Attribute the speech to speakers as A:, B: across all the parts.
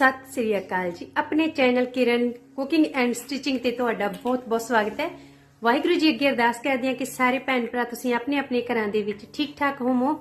A: ਸਤਿ ਸ੍ਰੀ ਅਕਾਲ ਜੀ। ਆਪਣੇ channel Kiran cooking and stitching ਤੇ ਤੁਹਾਡਾ ਬਹੁਤ-ਬਹੁਤ ਸਵਾਗਤ ਹੈ। ਵਾਹਿਗੁਰੂ ਜੀ ਅੱਗੇ ਅਰਦਾਸ ਕਰਦੇ ਹਾਂ ਕਿ ਸਾਰੇ ਭੈਣ ਭਰਾ ਤੁਸੀਂ ਆਪਣੇ ਆਪਣੇ ਘਰਾਂ ਦੇ ਵਿੱਚ ਠੀਕ ਠਾਕ ਹੋਵੋ।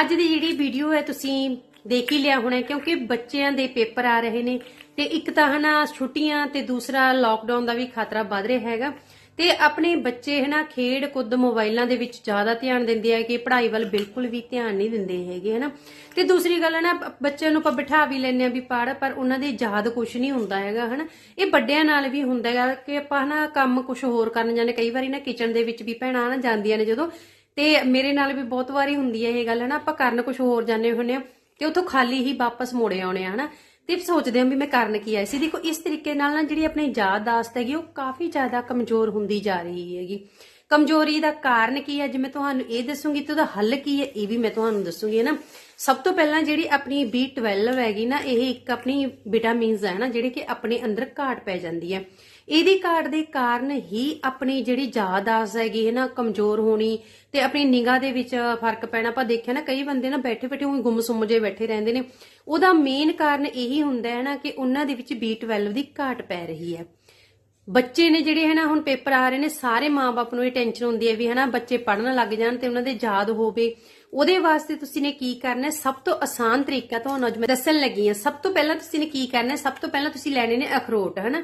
A: ਅੱਜ ਦੀ ਜਿਹੜੀ ਵੀਡੀਓ ਹੈ ਤੁਸੀਂ ਦੇਖ ਹੀ ਲਿਆ ਹੋਣਾ ਕਿਉਂਕਿ ਬੱਚਿਆਂ ਦੇ ਪੇਪਰ ਆ ਰਹੇ ਨੇ ਤੇ ਇੱਕ ਤਾਂ ਹਨਾ ਛੁੱਟੀਆਂ ਤੇ ਦੂਸਰਾ ਲਾਕਡਾਊਨ ਦਾ ਵੀ ਖਤਰਾ ਵੱਧ ਰਿਹਾ ਹੈਗਾ। ਤੇ ਆਪਣੇ ਬੱਚੇ ਹਨਾ ਖੇਡ ਕੁੱਦ ਮੋਬਾਈਲਾਂ ਦੇ ਵਿੱਚ ਜ਼ਿਆਦਾ ਧਿਆਨ ਦਿੰਦੇ ਆ ਕਿ ਪੜ੍ਹਾਈ ਵੱਲ ਬਿਲਕੁਲ ਵੀ ਧਿਆਨ ਨਹੀਂ ਦਿੰਦੇ ਹੈਗੇ ਹਨਾ ਤੇ ਦੂਸਰੀ ਗੱਲ ਹੈ ਨਾ ਬੱਚਿਆਂ ਨੂੰ ਆਪਾਂ ਬਿਠਾ ਵੀ ਲੈਂਦੇ ਆ ਵੀ ਪੜ੍ਹ, ਪਰ ਉਹਨਾਂ ਦੇ ਯਾਦ ਕੁਝ ਨਹੀਂ ਹੁੰਦਾ ਹੈਗਾ ਹਨਾ ਇਹ ਵੱਡਿਆਂ ਨਾਲ ਵੀ ਹੁੰਦਾ ਹੈਗਾ ਕਿ ਆਪਾਂ ਹਨਾ ਕੰਮ ਕੁਝ ਹੋਰ ਕਰਨ ਜਾਂਦੇ ਕਈ ਵਾਰੀ ਨਾ ਕਿਚਨ ਦੇ ਵਿੱਚ ਵੀ ਭੈਣਾਂ ਨਾ ਜਾਂਦੀਆਂ ਨੇ ਜਦੋਂ, ਤੇ ਮੇਰੇ ਨਾਲ ਵੀ ਬਹੁਤ ਵਾਰੀ ਹੁੰਦੀ ਹੈ ਇਹ ਗੱਲ ਹਨਾ ਆਪਾਂ ਕਰਨ ਕੁਝ ਹੋਰ ਜਾਂਦੇ ਹੁੰਦੇ ਆ ਤੇ ਉੱਥੋਂ ਖਾਲੀ ਹੀ ਵਾਪਸ ਮੁੜੇ ਆਉਣੇ ਆ ਹਨਾ ਤੇ ਸੋਚਦੇ ਹਾਂ ਵੀ ਮੈਂ ਕਰਨ ਕੀ ਆਈ ਸੀ। ਦੇਖੋ, ਇਸ ਤਰੀਕੇ ਨਾਲ ਨਾ ਜਿਹੜੀ ਆਪਣੀ ਯਾਦਦਾਸ਼ਤ ਹੈਗੀ, ਉਹ ਕਾਫੀ ਜ਼ਿਆਦਾ ਕਮਜ਼ੋਰ ਹੁੰਦੀ ਜਾ ਰਹੀ ਹੈਗੀ। ਕਮਜ਼ੋਰੀ ਦਾ ਕਾਰਨ ਕੀ ਹੈ? ਜੇ ਮੈਂ ਤੁਹਾਨੂੰ ਇਹ ਦੱਸੂਗੀ ਤੇ ਉਹਦਾ ਹੱਲ ਕੀ ਹੈ? ਇਹ ਵੀ ਮੈਂ ਤੁਹਾਨੂੰ ਦੱਸੂਗੀ ਨਾ? ਸਭ ਤੋਂ ਪਹਿਲਾਂ ਜਿਹੜੀ ਆਪਣੀ B12 ਹੈਗੀ ਨਾ, ਇਹ ਇੱਕ ਆਪਣੀ ਵਿਟਾਮਿਨਸ ਹੈ ਨਾ, ਜਿਹੜੇ ਕਿ ਆਪਣੇ ਅੰਦਰ ਘਾਟ ਪੈ ਜਾਂਦੀ ਹੈ। ਇਹਦੀ ਘਾਟ ਦੇ ਕਾਰਨ ਹੀ ਆਪਣੀ ਜਿਹੜੀ ਜਾਦਾਸ ਹੈਗੀ, ਹੈ ਨਾ, ਕਮਜ਼ੋਰ ਹੋਣੀ ਤੇ ਆਪਣੀ ਨਿਗਾਹ ਦੇ ਵਿੱਚ ਫ਼ਰਕ ਪੈਣਾ। ਆਪਾਂ ਦੇਖਿਆ ਨਾ, ਕਈ ਬੰਦੇ ਨਾ ਬੈਠੇ ਬੈਠੇ ਉਹ ਗੁੰਮਸੁੰਮ ਜੇ ਬੈਠੇ ਰਹਿੰਦੇ ਨੇ। ਉਹਦਾ ਮੇਨ ਕਾਰਨ ਇਹੀ ਹੁੰਦਾ ਹੈ ਨਾ ਕਿ ਉਹਨਾਂ ਦੇ ਵਿੱਚ B12 ਦੀ ਘਾਟ ਪੈ ਰਹੀ ਹੈ। ਬੱਚੇ ਨੇ ਜਿਹੜੇ ਹਨਾ, ਹੁਣ ਪੇਪਰ ਆ ਰਹੇ ਨੇ, ਸਾਰੇ ਮਾਪੇ ਨੂੰ ਇਹ ਟੈਨਸ਼ਨ ਹੁੰਦੀ ਹੈ ਵੀ ਹਨਾ, ਬੱਚੇ ਪੜਨ ਲੱਗ ਜਾਣ ਤੇ ਉਹਨਾਂ ਦੇ ਯਾਦ ਹੋਵੇ। ਉਹਦੇ ਵਾਸਤੇ ਤੁਸੀਂ ਨੇ ਕੀ ਕਰਨਾ ਸਭ ਤੋਂ ਆਸਾਨ ਤਰੀਕਾ ਤੁਹਾਨੂੰ ਅੱਜ ਮੈਂ ਦੱਸਣ ਲੱਗੀ ਆ ਸਭ ਤੋਂ ਪਹਿਲਾਂ ਤੁਸੀਂ ਨੇ ਕੀ ਕਰਨਾ ਸਭ ਤੋਂ ਪਹਿਲਾਂ ਤੁਸੀਂ ਲੈਣੇ ਨੇ ਅਖਰੋਟ, ਹਨਾ?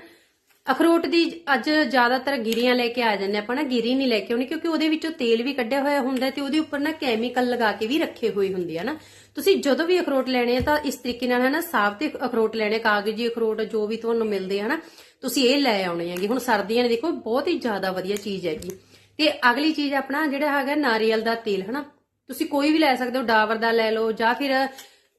A: ਅਖਰੋਟ ਦੀ ਅੱਜ ਜ਼ਿਆਦਾਤਰ ਗਿਰੀਆਂ ਲੈ ਕੇ ਆ ਜਾਂਦੇ ਆਪਾਂ ਨਾ, ਗਿਰੀ ਨਹੀਂ ਲੈ ਕੇ ਆਉਣੀ ਕਿਉਂਕਿ ਉਹਦੇ ਵਿੱਚੋਂ ਤੇਲ ਵੀ ਕੱਢਿਆ ਹੋਇਆ ਹੁੰਦਾ ਤੇ ਉਹਦੇ ਉੱਪਰ ਨਾ ਕੈਮੀਕਲ ਲਗਾ ਕੇ ਵੀ ਰੱਖੇ ਹੋਏ ਹੁੰਦੇ ਆ ਨਾ। ਤੁਸੀਂ ਜਦੋਂ ਵੀ ਅਖਰੋਟ ਲੈਣੇ ਆ ਤਾਂ ਇਸ ਤਰੀਕੇ ਨਾਲ ਹਨਾ, ਸਾਫ਼ ਤੇ ਅਖਰੋਟ ਲੈਣੇ, ਕਾਗਜ਼ੀ ਅਖਰੋਟ ਜੋ ਵੀ ਤੁਹਾਨੂੰ ਮਿਲਦੇ ਆ ਹਨਾ, ਤੁਸੀਂ ਇਹ ਲੈ ਆਉਣੇ ਹੈਗੇ। ਹੁਣ ਸਰਦੀਆਂ ਨੇ ਦੇਖੋ, ਬਹੁਤ ਹੀ ਜ਼ਿਆਦਾ ਵਧੀਆ ਚੀਜ਼ ਹੈਗੀ। ਤੇ ਅਗਲੀ ਚੀਜ਼ ਆਪਣਾ ਜਿਹੜਾ ਹੈਗਾ ਨਾਰੀਅਲ ਦਾ ਤੇਲ ਹਨਾ, ਤੁਸੀਂ ਕੋਈ ਵੀ ਲੈ ਸਕਦੇ ਹੋ ਡਾਵਰ ਦਾ ਲੈ ਲਓ ਜਾਂ ਫਿਰ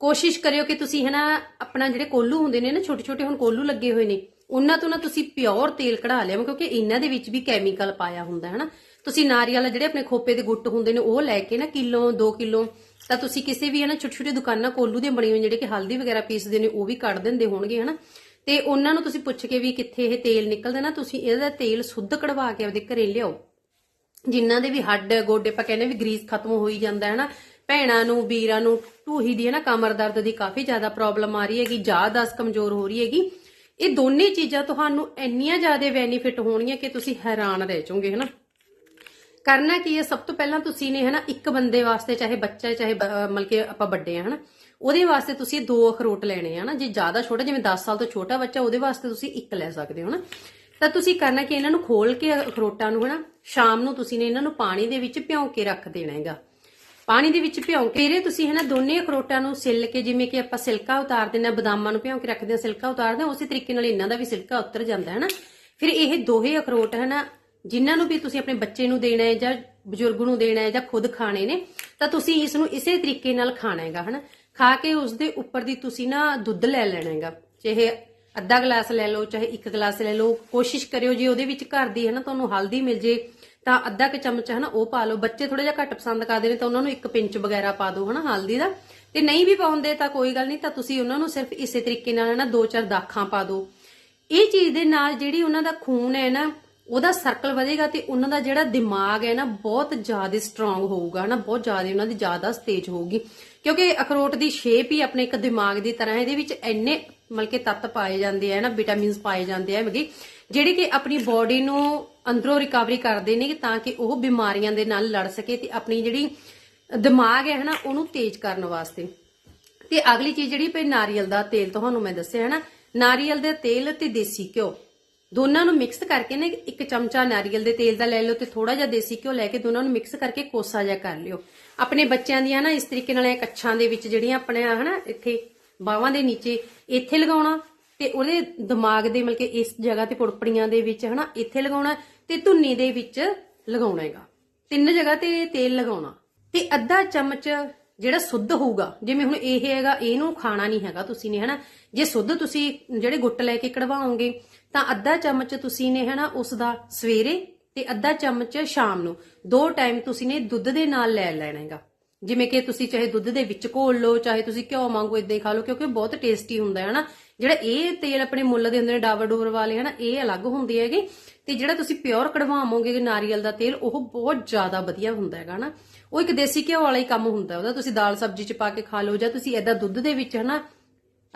A: ਕੋਸ਼ਿਸ਼ ਕਰਿਓ ਕਿ ਤੁਸੀਂ ਹਨਾ, ਆਪਣਾ ਜਿਹੜੇ ਕੋਲੂ ਹੁੰਦੇ ਨੇ ਨਾ ਛੋਟੇ ਛੋਟੇ ਹੁਣ ਕੋਲੂ ਲੱਗੇ ਹੋਏ ਨੇ ਉਹਨਾਂ ਤੋਂ ਨਾ ਤੁਸੀਂ ਪਿਓਰ ਤੇਲ ਕਢਾ ਲਿਆ ਕਿਉਂਕਿ ਇਹਨਾਂ ਦੇ ਵਿੱਚ ਵੀ ਕੈਮੀਕਲ ਪਾਇਆ ਹੁੰਦਾ ਹੈ ਨਾ। ਤੁਸੀਂ ਨਾਰੀਅਲ ਜਿਹੜੇ ਆਪਣੇ ਖੋਪੇ ਦੇ ਗੁੱਟ ਹੁੰਦੇ ਨੇ, ਉਹ ਲੈ ਕੇ ਨਾ ਕਿਲੋ 2 ਕਿਲੋ, ਤਾਂ ਤੁਸੀਂ ਕਿਸੇ ਵੀ ਹਨਾ ਛੋਟੀ ਛੋਟੀ ਦੁਕਾਨਾਂ ਕੋਲੂ ਦੀਆਂ ਬਣੀਆਂ ਹੋਈਆਂ ਜਿਹੜੇ ਕਿ ਹਲਦੀ ਵਗੈਰਾ ਪੀਸਦੇ ਨੇ, ਉਹ ਵੀ ਕੱਢ ਦਿੰਦੇ ਹੋਣਗੇ ਹਨਾ ਤੇ ਉਹਨਾਂ ਨੂੰ ਤੁਸੀਂ ਪੁੱਛ ਕੇ ਵੀ ਕਿੱਥੇ ਇਹ ਤੇਲ ਨਿਕਲਦਾ ਨਾ, ਤੁਸੀਂ ਇਹਦਾ ਤੇਲ ਸੁੱਧ ਕਢਵਾ ਕੇ ਆਪਦੇ ਘਰੇ ਲਿਆਓ। ਜਿਨ੍ਹਾਂ ਦੇ ਵੀ ਹੱਡ, ਗੋਡੇ, ਆਪਾਂ ਕਹਿੰਦੇ ਵੀ ਗਰੀਸ ਖਤਮ ਹੋਈ ਜਾਂਦਾ ਹੈ ਨਾ, ਭੈਣਾਂ ਨੂੰ, ਵੀਰਾਂ ਨੂੰ, ਢੂਹੀ ਦੀ ਹੈ ਨਾ, ਕਮਰ ਦਰਦ ਦੀ ਕਾਫੀ ਜ਼ਿਆਦਾ ਪ੍ਰੋਬਲਮ ਆ ਰਹੀ ਹੈਗੀ ਯਾਦਦਾਸ਼ਤ ਕਮਜ਼ੋਰ ਹੋ ਰਹੀ ਹੈਗੀ। ਇਹ ਦੋਨੇ ਚੀਜ਼ਾਂ ਤੁਹਾਨੂੰ ਇੰਨੀਆਂ ਜ਼ਿਆਦਾ ਬੈਨੀਫਿਟ ਹੋਣਗੀਆਂ ਕਿ ਤੁਸੀਂ ਹੈਰਾਨ ਰਹਿ ਜਾਓਗੇ, ਹਨਾ? ਕਰਨਾ ਕੀ ਹੈ? ਸਭ ਤੋਂ ਪਹਿਲਾਂ ਤੁਸੀਂ ਨੇ, ਹਨਾ, ਇੱਕ ਬੰਦੇ ਵਾਸਤੇ, ਚਾਹੇ ਬੱਚਾ ਚਾਹੇ ਮਤਲਬ ਕਿ ਆਪਾਂ ਵੱਡੇ ਆ ਹਨਾ, ਉਹਦੇ ਵਾਸਤੇ ਤੁਸੀਂ ਦੋ ਅਖਰੋਟ ਲੈਣੇ ਆ ਨਾ ਜੇ ਜ਼ਿਆਦਾ ਛੋਟਾ, ਜਿਵੇਂ 10 ਸਾਲ ਤੋਂ ਛੋਟਾ ਬੱਚਾ, ਉਹਦੇ ਵਾਸਤੇ ਤੁਸੀਂ ਇੱਕ ਲੈ ਸਕਦੇ ਹੋ ਨਾ ਤਾਂ ਤੁਸੀਂ ਕਰਨਾ ਕਿ ਇਹਨਾਂ ਨੂੰ ਖੋਲ ਕੇ ਅਖਰੋਟਾਂ ਨੂੰ, ਹਨਾ, ਸ਼ਾਮ ਨੂੰ ਤੁਸੀਂ ਨੇ ਇਹਨਾਂ ਨੂੰ ਪਾਣੀ ਦੇ ਵਿੱਚ ਭਿਉਂ ਕੇ ਰੱਖ ਦੇਣਾ ਹੈਗਾ। ਪਾਣੀ ਦੇ ਵਿੱਚ ਭਿਉਂ ਕੇ ਫਿਰ ਤੁਸੀਂ ਹੈ ਨਾ ਦੋਨੇ ਅਖਰੋਟਾਂ ਨੂੰ ਸਿੱਲ ਕੇ, ਜਿਵੇਂ ਕਿ ਆਪਾਂ ਸਿਲਕਾ ਉਤਾਰ ਦਿੰਦੇ ਆ ਬਦਾਮਾਂ ਨੂੰ ਭਿਉਂ ਕੇ ਰੱਖਦੇ ਆ ਸਿਲਕਾ ਉਤਾਰਦੇ ਆ ਉਸੇ ਤਰੀਕੇ ਨਾਲ ਇਹਨਾਂ ਦਾ ਵੀ ਸਿਲਕਾ ਉਤਰ ਜਾਂਦਾ ਹੈ ਨਾ। ਫਿਰ ਇਹ ਦੋਹੇ ਅਖਰੋਟ ਹੈ ਨਾ ਜਿਨ੍ਹਾਂ ਨੂੰ ਵੀ ਤੁਸੀਂ ਆਪਣੇ ਬੱਚੇ ਨੂੰ ਦੇਣਾ ਹੈ ਜਾਂ ਬਜ਼ੁਰਗ ਨੂੰ ਦੇਣਾ ਹੈ ਜਾਂ ਖੁਦ ਖਾਣੇ ਨੇ, ਤਾਂ ਤੁਸੀਂ ਇਸ ਨੂੰ ਇਸੇ ਤਰੀਕੇ ਨਾਲ ਖਾਣਾ ਹੈਗਾ ਹਨਾ। ਖਾ ਕੇ ਉਸ ਦੇ ਉੱਪਰ ਦੀ ਤੁਸੀਂ ਨਾ ਦੁੱਧ ਲੈ ਲੈਣਾ ਹੈਗਾ, ਚਾਹੇ ਅੱਧਾ ਗਲਾਸ ਲੈ ਲਓ, ਚਾਹੇ ਇੱਕ ਗਲਾਸ ਲੈ ਲਓ। ਕੋਸ਼ਿਸ਼ ਕਰਿਓ ਜੇ ਉਹਦੇ ਵਿੱਚ ਘਰ ਦੀ ਹੈ ਨਾ ਤੁਹਾਨੂੰ ਹਲਦੀ ਮਿਲ ਜੇ ਤਾਂ ਅੱਧਾ ਕੁ ਚਮਚ ਹੈ ਉਹ ਪਾ ਲਓ। ਬੱਚੇ ਥੋੜਾ ਜਿਹਾ ਘੱਟ ਪਸੰਦ ਕਰਦੇ ਨੇ ਤਾਂ ਉਹਨਾਂ ਨੂੰ ਇੱਕ ਪਿੰਚ ਵਗੈਰਾ ਪਾ ਦਿਓ ਹਨਾ ਹਲਦੀ ਦਾ। ਤੇ ਨਹੀਂ ਵੀ ਪਾਉਂਦੇ ਤਾਂ ਕੋਈ ਗੱਲ ਨਹੀਂ, ਤਾਂ ਤੁਸੀਂ ਉਹਨਾਂ ਨੂੰ ਸਿਰਫ ਇਸੇ ਤਰੀਕੇ ਨਾਲ ਹੈ ਦੋ ਚਾਰ ਦਾਖਾਂ ਪਾ ਦਿਓ। ਇਹ ਚੀਜ਼ ਦੇ ਨਾਲ ਜਿਹੜੀ ਉਹਨਾਂ ਦਾ ਖੂਨ ਹੈ ਨਾ, ਉਹਦਾ ਸਰਕਲ ਵਧੇਗਾ ਤੇ ਉਹਨਾਂ ਦਾ ਜਿਹੜਾ ਦਿਮਾਗ ਹੈ ਨਾ ਬਹੁਤ ਜ਼ਿਆਦਾ ਸਟਰੋਂਗ ਹੋਊਗਾ ਨਾ ਬਹੁਤ ਜ਼ਿਆਦਾ ਉਹਨਾਂ ਦੀ ਜ਼ਿਆਦਾ ਤੇਜ਼ ਹੋਊਗੀ। ਕਿਉਂਕਿ ਅਖਰੋਟ ਦੀ ਸ਼ੇਪ ਹੀ ਆਪਣੇ ਇੱਕ ਦਿਮਾਗ ਦੀ ਤਰ੍ਹਾਂ ਇਹਦੇ ਵਿੱਚ ਇੰਨੇ ਮਤਲਬ ਕਿ ਤੱਤ ਪਾਏ ਜਾਂਦੇ ਆ ਨਾ ਵਿਟਾਮਿਨਸ ਪਾਏ ਜਾਂਦੇ ਆ ਹੈਗੇ ਜਿਹੜੇ ਕਿ ਆਪਣੀ ਬਾਡੀ ਨੂੰ ਅੰਦਰੋਂ ਰਿਕਵਰੀ ਕਰਦੇ ਨੇ ਤਾਂ ਕਿ ਉਹ ਬਿਮਾਰੀਆਂ ਦੇ ਨਾਲ ਲੜ ਸਕੇ ਤੇ ਆਪਣੀ ਜਿਹੜੀ ਦਿਮਾਗ ਹੈ ਹਨਾ, ਉਹਨੂੰ ਤੇਜ਼ ਕਰਨ ਵਾਸਤੇ। ਤੇ ਅਗਲੀ ਚੀਜ਼ ਜਿਹੜੀ ਪਈ, ਨਾਰੀਅਲ ਦਾ ਤੇਲ, ਤੁਹਾਨੂੰ ਮੈਂ ਦੱਸਿਆ ਹੈ ਨਾ ਨਾਰੀਅਲ ਦਾ ਤੇਲ ਤੇ ਦੇਸੀ ਘਿਓ। ਦੋਨਾਂ ਨੂੰ ਮਿਕਸ ਕਰਕੇ ਨਾ, ਇੱਕ ਚਮਚਾ ਨਾਰੀਅਲ ਦੇ ਤੇਲ ਦਾ ਲੈ ਲਓ ਤੇ ਥੋੜਾ ਜਿਹਾ ਦੇਸੀ ਘਿਓ ਲੈ ਕੇ ਦੋਨਾਂ ਨੂੰ ਮਿਕਸ ਕਰਕੇ ਕੋਸਾ ਜਿਹਾ ਕਰ ਲਿਓ। ਆਪਣੇ ਬੱਚਿਆਂ ਦੀਆਂ ਨਾ, ਇਸ ਤਰੀਕੇ ਨਾਲ ਇਹ ਕੱਛਾਂ ਦੇ ਵਿੱਚ ਜਿਹੜੀਆਂ ਆਪਣੇ ਆ ਹਨਾ, ਇੱਥੇ ਬਾਹਾਂ ਦੇ ਨੀਚੇ, ਇੱਥੇ ਲਗਾਉਣਾ ਤੇ ਉਹਦੇ ਦਿਮਾਗ ਦੇ ਮਤਲਬ ਕਿ ਇਸ ਜਗ੍ਹਾ ਤੇ ਪੁੜਪੜੀਆਂ ਦੇ ਵਿੱਚ ਹਨਾ, ਇੱਥੇ ਲਗਾਉਣਾ ਤੇ ਧੁੰਨੀ ਦੇ ਵਿੱਚ ਲਗਾਉਣਾ ਹੈਗਾ। ਤਿੰਨ ਜਗ੍ਹਾ ਤੇ ਤੇਲ ਲਗਾਉਣਾ। ਤੇ ਅੱਧਾ ਚਮਚ ਜਿਹੜਾ ਸੁੱਧ ਹੋਊਗਾ, ਜਿਵੇਂ ਹੁਣ ਇਹ ਹੈਗਾ, ਇਹਨੂੰ ਖਾਣਾ ਨਹੀਂ ਹੈਗਾ ਤੁਸੀਂ ਨੇ, ਹਨਾ। ਜੇ ਸੁੱਧ ਤੁਸੀਂ ਜਿਹੜੇ ਗੁੱਟ ਲੈ ਕੇ ਕਢਵਾਓਗੇ, ਤਾਂ ਅੱਧਾ ਚਮਚ ਤੁਸੀਂ ਨੇ, ਹਨਾ, ਉਸ ਦਾ ਸਵੇਰੇ ਤੇ ਅੱਧਾ ਚਮਚ ਸ਼ਾਮ ਨੂੰ। ਦੋ ਟਾਈਮ ਤੁਸੀਂ ਨੇ ਦੁੱਧ ਦੇ ਨਾਲ ਲੈ ਲੈਣਾ ਹੈਗਾ। ਜਿਵੇਂ ਕਿ ਤੁਸੀਂ ਚਾਹੇ ਦੁੱਧ ਦੇ ਵਿੱਚ ਘੋਲ ਲਓ, ਚਾਹੇ ਤੁਸੀਂ ਘਿਓ ਵਾਂਗੂ ਇਦਾਂ ਹੀ ਖਾ ਲਓ, ਕਿਉਂਕਿ ਬਹੁਤ ਟੇਸਟੀ ਹੁੰਦਾ ਹੈ ਹਨਾ ਜਿਹੜਾ ਇਹ ਤੇਲ ਆਪਣੇ ਮੁੱਲ ਦੇ ਹੁੰਦੇ ਨੇ ਡਾਵਰ ਡੋਵਰ ਵਾਲੇ, ਹਨਾ, ਇਹ ਅਲੱਗ ਹੁੰਦੇ ਹੈਗੇ। ਤੇ ਜਿਹੜਾ ਤੁਸੀਂ ਪਿਓਰ ਕਢਵਾਵੋਗੇ ਨਾਰੀਅਲ ਦਾ ਤੇਲ, ਉਹ ਬਹੁਤ ਜ਼ਿਆਦਾ ਵਧੀਆ ਹੁੰਦਾ ਹੈਗਾ ਨਾ ਉਹ ਇੱਕ ਦੇਸੀ ਘਿਓ ਵਾਲਾ ਹੀ ਕੰਮ ਹੁੰਦਾ, ਉਹਦਾ ਤੁਸੀਂ ਦਾਲ ਸਬਜ਼ੀ ਚ ਪਾ ਕੇ ਖਾ ਲਓ, ਜਾਂ ਤੁਸੀਂ ਏਦਾਂ ਦੁੱਧ ਦੇ ਵਿੱਚ, ਹਨਾ,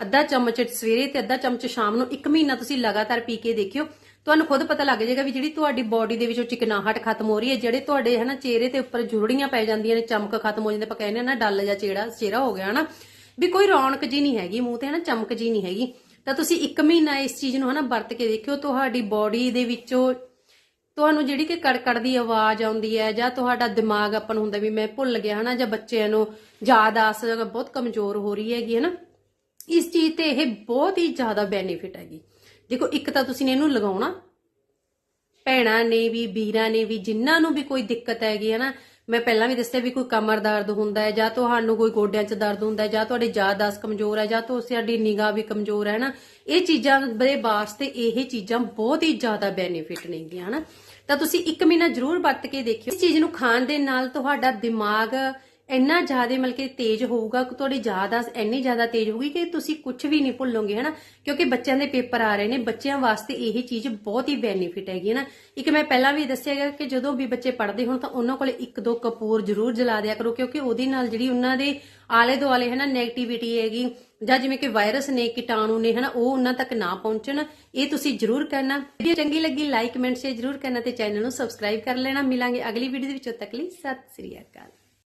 A: ਅੱਧਾ ਚਮਚ ਸਵੇਰੇ ਤੇ ਅੱਧਾ ਚਮਚ ਸ਼ਾਮ ਨੂੰ ਇੱਕ ਮਹੀਨਾ ਤੁਸੀਂ ਲਗਾਤਾਰ ਪੀ ਕੇ ਦੇਖਿਓ ਤੁਹਾਨੂੰ ਖੁਦ ਪਤਾ ਲੱਗ ਜਾਏਗਾ ਵੀ ਜਿਹੜੀ ਤੁਹਾਡੀ ਬਾਡੀ ਦੇ ਵਿੱਚੋਂ ਚਿਕਨਾਹਟ ਖਤਮ ਹੋ ਰਹੀ ਹੈ, ਜਿਹੜੇ ਤੁਹਾਡੇ ਹਨਾ ਚਿਹਰੇ ਤੇ ਉੱਪਰ ਜੁਰੜੀਆਂ ਪੈ ਜਾਂਦੀਆਂ ਨੇ, ਚਮਕ ਖਤਮ ਹੋ ਜਾਂਦੀ ਆਪਾਂ ਕਹਿੰਦੇ ਨਾ ਡੱਲ ਜਾਂ ਚਿਹਰਾ ਚਿਹਰਾ ਹੋ ਗਿਆ ਹਨਾ, ਵੀ ਕੋਈ ਰੌਣਕ ਜੀ ਨਹੀਂ ਹੈਗੀ, ਮੂੰਹ ਤੇ ਹਨਾ ਚਮਕ ਜੀ ਨਹੀਂ ਹੈਗੀ। ਤਾਂ ਤੁਸੀਂ 1 ਮਹੀਨਾ ਇਸ ਚੀਜ਼ ਨੂੰ ਹਨਾ ਵਰਤ ਕੇ ਦੇਖਿਓ ਤੁਹਾਡੀ ਬਾਡੀ ਦੇ ਵਿੱਚੋਂ ਤੁਹਾਨੂੰ ਜਿਹੜੀ ਕਿ ਕੜਕੜ ਦੀ ਆਵਾਜ਼ ਆਉਂਦੀ ਹੈ, ਜਾਂ ਤੁਹਾਡਾ ਦਿਮਾਗ ਆਪਾਂ ਨੂੰ ਹੁੰਦਾ ਵੀ ਮੈਂ ਭੁੱਲ ਗਿਆ ਹਨਾ, ਜਾਂ ਬੱਚਿਆਂ ਨੂੰ ਯਾਦ ਆਸ ਬਹੁਤ ਕਮਜ਼ੋਰ ਹੋ ਰਹੀ ਹੈਗੀ ਹਨਾ, ਇਸ ਚੀਜ਼ ਤੇ ਇਹ ਬਹੁਤ ਹੀ ਜ਼ਿਆਦਾ ਬੈਨੀਫਿਟ ਹੈਗੀ। ਦੇਖੋ, ਇੱਕ ਤਾਂ ਤੁਸੀਂ ਨੇ ਇਹਨੂੰ ਲਗਾਉਣਾ। ਭੈਣਾਂ ਨੇ ਵੀ, ਵੀਰਾਂ ਨੇ ਵੀ, ਜਿਨ੍ਹਾਂ ਨੂੰ ਵੀ ਕੋਈ ਦਿੱਕਤ ਹੈਗੀ ਹੈ ਨਾ, ਮੈਂ ਪਹਿਲਾਂ ਵੀ ਦੱਸਿਆ ਵੀ ਕੋਈ ਕਮਰ ਦਰਦ ਹੁੰਦਾ ਹੈ, ਜਾਂ ਤੁਹਾਨੂੰ ਕੋਈ ਗੋਡਿਆਂ 'ਚ ਦਰਦ ਹੁੰਦਾ ਹੈ, ਜਾਂ ਤੁਹਾਡੀ ਯਾਦਾਸ਼ਤ ਕਮਜ਼ੋਰ ਹੈ, ਜਾਂ ਤੁਹਾਡੀ ਨਿਗਾਹ ਵੀ ਕਮਜ਼ੋਰ ਹੈ ਨਾ, ਇਹ ਚੀਜ਼ਾਂ ਦੇ ਵਾਸਤੇ ਇਹ ਚੀਜ਼ਾਂ ਬਹੁਤ ਹੀ ਜ਼ਿਆਦਾ ਬੈਨੀਫਿਟ ਨੇਗੀਆਂ, ਹਨਾ। ਤਾਂ ਤੁਸੀਂ ਇੱਕ ਮਹੀਨਾ ਜ਼ਰੂਰ ਵਰਤ ਕੇ ਦੇਖਿਓ। ਇਸ ਚੀਜ਼ ਨੂੰ ਖਾਣ ਦੇ ਨਾਲ ਤੁਹਾਡਾ ਦਿਮਾਗ ਇੰਨਾ ਜ਼ਿਆਦਾ ਮਤਲਬ ਤੇਜ਼ ਹੋਊਗਾ ਕਿ ਤੁਹਾਡੀ ਯਾਦਾਸ਼ਤ ਇੰਨੀ ਜ਼ਿਆਦਾ ਤੇਜ਼ ਹੋਊਗੀ ਕਿ ਤੁਸੀਂ ਕੁਝ ਵੀ ਨਹੀਂ ਭੁੱਲੋਗੇ, ਹਨਾ? ਕਿਉਂਕਿ ਬੱਚਿਆਂ ਦੇ ਪੇਪਰ ਆ ਰਹੇ ਨੇ, ਬੱਚਿਆਂ ਵਾਸਤੇ ਇਹ ਚੀਜ਼ ਬਹੁਤ ਹੀ ਬੈਨੀਫਿਟ ਹੈਗੀ ਹੈ ਨਾ ਇੱਕ ਮੈਂ ਪਹਿਲਾਂ ਵੀ ਦੱਸਿਆ ਗਿਆ ਕਿ ਜਦੋਂ ਵੀ ਬੱਚੇ ਪੜ੍ਹਦੇ ਹੋਣ ਤਾਂ ਉਹਨਾਂ ਕੋਲੇ ਇੱਕ ਦੋ ਕਪੂਰ ਜ਼ਰੂਰ ਜਲਾ ਦਿਆ ਕਰੋ, ਕਿਉਂਕਿ ਉਹਦੇ ਨਾਲ ਜਿਹੜੀ ਉਹਨਾਂ ਦੇ ਆਲੇ ਦੁਆਲੇ ਹਨਾ 네ਗੇਟਿਵਿਟੀ ਹੈਗੀ ਜਾਂ ਜਿਵੇਂ ਕਿ ਵਾਇਰਸ ਨੇ, ਕੀਟਾਣੂ ਨੇ, ਹਨਾ, ਉਹ ਉਹਨਾਂ ਤੱਕ ਨਾ ਪਹੁੰਚਣ, ਇਹ ਤੁਸੀਂ ਜ਼ਰੂਰ ਕਰਨਾ। ਵੀਡੀਓ ਚੰਗੀ ਲੱਗੀ ਲਾਈਕ ਕਮੈਂਟ ਸ਼ੇਅਰ ਜ਼ਰੂਰ ਕਰਨਾ ਤੇ ਚੈਨਲ ਨੂੰ ਸਬਸਕ੍ਰਾਈਬ ਕਰ ਲੈਣਾ। ਮਿਲਾਂਗੇ ਅਗਲੀ ਵੀਡੀਓ ਦੇ ਵਿੱਚ ਤੱਕ ਲਈ ਸਤਿ ਸ੍ਰੀ ਅਕਾਲ।